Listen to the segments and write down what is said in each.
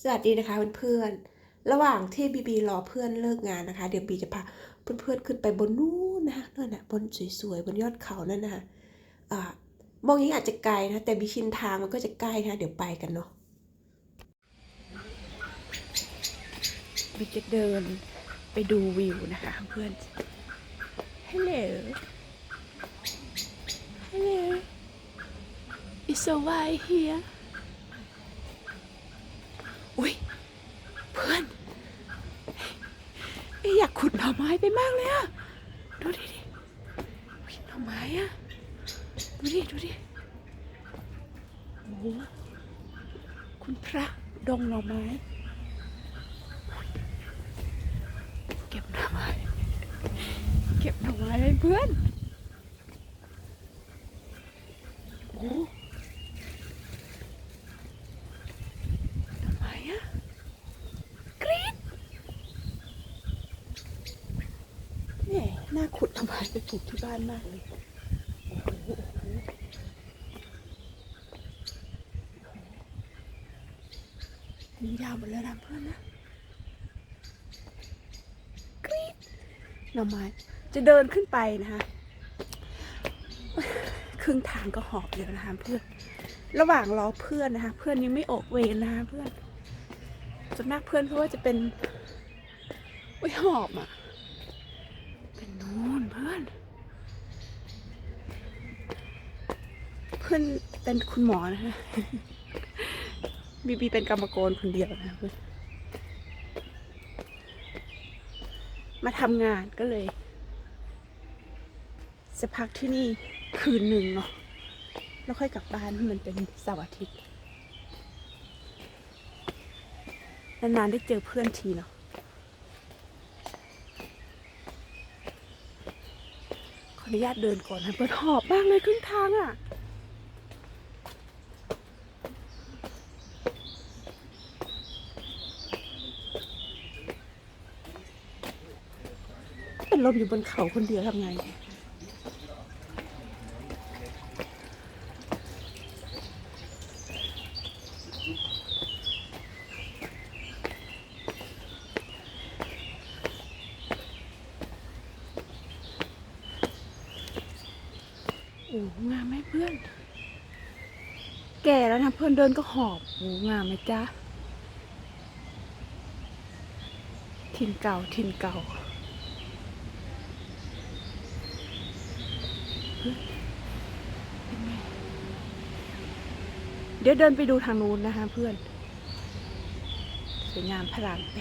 สวัสดีนะคะเพื่อนๆ ระหว่างที่บีบีรอเพื่อนเลิกงานนะคะ เดี๋ยวบีจะพาเพื่อนๆขึ้นไปบนนู้นนะคะนั่นน่ะบนสวยๆบนยอดเขานั่นนะคะอ่ามองอยังอาจจะไกลนะแต่บีชินทางมันก็จะใกล้นะเดี๋ยวไปกันเนาะบีจะเดินไปดูวิวนะคะเพื่อน Hello Hello It's so white here อุ้ยเพื่อนเอ้ยอยาก ขุดหน่อไปมากเลยอะดูดิดิหน่อไม้อะดูดิดูดิโอ้โหคุณพระดงหน่อไม้ เก็บหน่อไม้ เก็บหน่อไม้ให้เพื่อนโอ้โหหน่อไม้อะกรี๊ดเนี่ยน่าขุดหน่อ ไปปลูกที่บ้านมากเลยโอ้โหโอ้โหมียาวหมดแล้วนะเพื่อนนะกรี๊ดหน่อไม้จะเดินขึ้นไปนะคะครึ่งทางก็หอบเยอะนะคะเพื่อน ระหว่างรอเพื่อนนะคะ เพื่อนยังไม่ออกเวรนะคะเพื่อนส่วนมากเพื่อนเพราะว่าจะเป็นอุ้ยหอบอะป็นนู่นเพื่อน เพื่อนเป็นคุณหมอนะคะบีบีเป็นกรรมกรคนเดียวนะเพื่อนมาทำงานก็เลย จะพักที่นี่คืนหนึ่งเนาะแล้วค่อยกลับบ้านมันเป็นเสาร์อาทิตย์นานๆได้เจอเพื่อนทีเนาะขออนุญาตเดินก่อนนะเปิดหอบมากเลยครึ่งทางอะ่ะ ลมอยู่บนเขาคนเดียวทำไง โอ้งามไหมเพื่อน แก่แล้วนะเพื่อนเดินก็หอบโอ้งามไหมจ๊ะถิ่นเก่าถิ่นเก่า เดี๋ยวเดินไปดูทางนู้นนะคะเพื่อน สวยงามพลังเป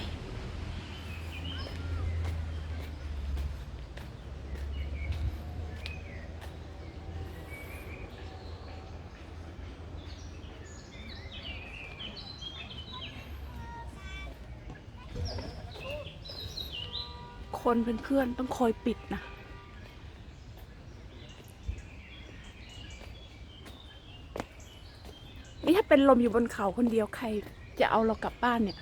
คนเป็นเพื่อนต้องคอยปิดนะ นี่ถ้า เป็นลมอยู่บนเขาคนเดียวใคร จะเอาเรากลับบ้านเนี่ย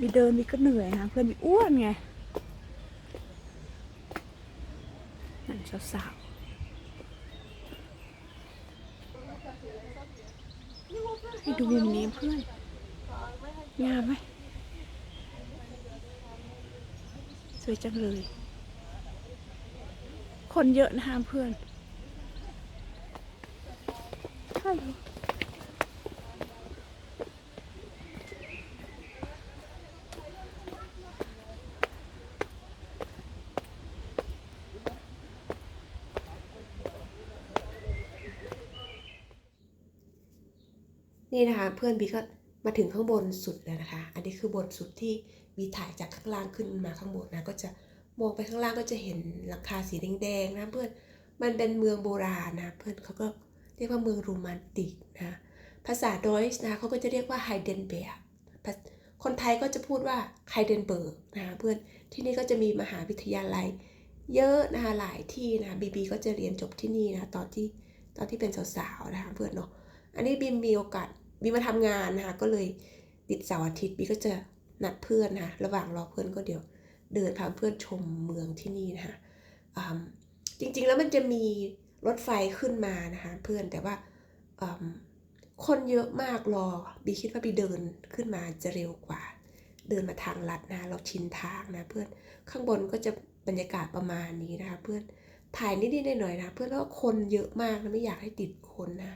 มีเดินมีก็เหนื่อยนะเพื่อนมีอ้วนไงนั่นสาวๆ ให้ดูมุมนี้เพื่อนงามไหมสวยจังเลย คนเยอะนะคะเพื่อนใช่ นี่นะคะเพื่อนบีก็มาถึงข้างบนสุดแล้วนะคะ อันนี้คือบนสุดที่บีถ่ายจากข้างล่างขึ้นมาข้างบนนะก็จะมองไปข้างล่างก็จะเห็นหลังคาสีแดงๆนะเพื่อนมันเป็นเมืองโบราณนะเพื่อนเขาก็เรียกว่าเมืองโรแมนติกนะภาษาดอยส์นะเขาก็จะเรียกว่าไฮเดนเบียร์คนไทยก็จะพูดว่าไฮเดนเบิร์กนะคะเพื่อนที่นี่ก็จะมีมหาวิทยาลัย เยอะนะคะหลายที่นะบีบีก็จะเรียนจบที่นี่นะตอนที่ตอนที่เป็นสาวๆนะคะเพื่อนเนาะอันนี้บีมมีโอกาส บีมาทำงานนะคะก็เลยติดเสาร์อาทิตย์บีก็จะนัดเพื่อนนะะระหว่างรอเพื่อนก็เดี๋ยวเดินพาเพื่อนชมเมืองที่นี่นะคะจริงๆแล้วมันจะมีรถไฟขึ้นมานะคะเพื่อนแต่ว่าคนเยอะมากรอบีคิดว่าบีเดินขึ้นมาจะเร็วกว่า เดินมาทางลัดนะเราชินทางนะเพื่อนข้างบนก็จะบรรยากาศประมาณนี้นะคะเพื่อนถ่ายนิดๆหน่อยๆนะเพื่อนเพราะว่าคนเยอะมากนะไม่อยากให้ติดคนนะ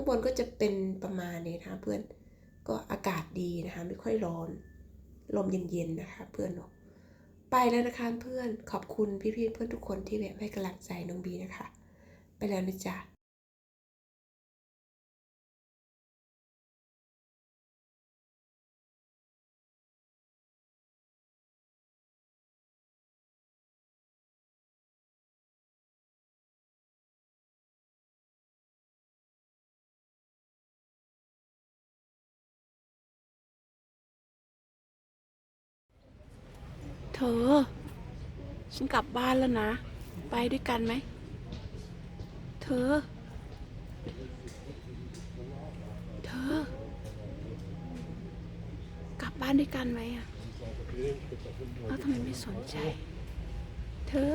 ข้างบนก็จะเป็นประมาณนี้นะคะเพื่อนก็อากาศดีนะคะไม่ค่อยร้อนลมเย็นๆนะคะเพื่อนเนาะไปแล้วนะคะเพื่อนขอบคุณพี่ๆเพื่อนทุกคนที่แบบให้กำลังใจน้องบีนะคะ ไปแล้วนะจ๊ะ ธอ ฉันกลับบ้านแล้วนะ ไปด้วยกันไหม เธอ เธอ กลับบ้านด้วยกันไหมอะเอ้าทำไมไม่สนใจ เธอ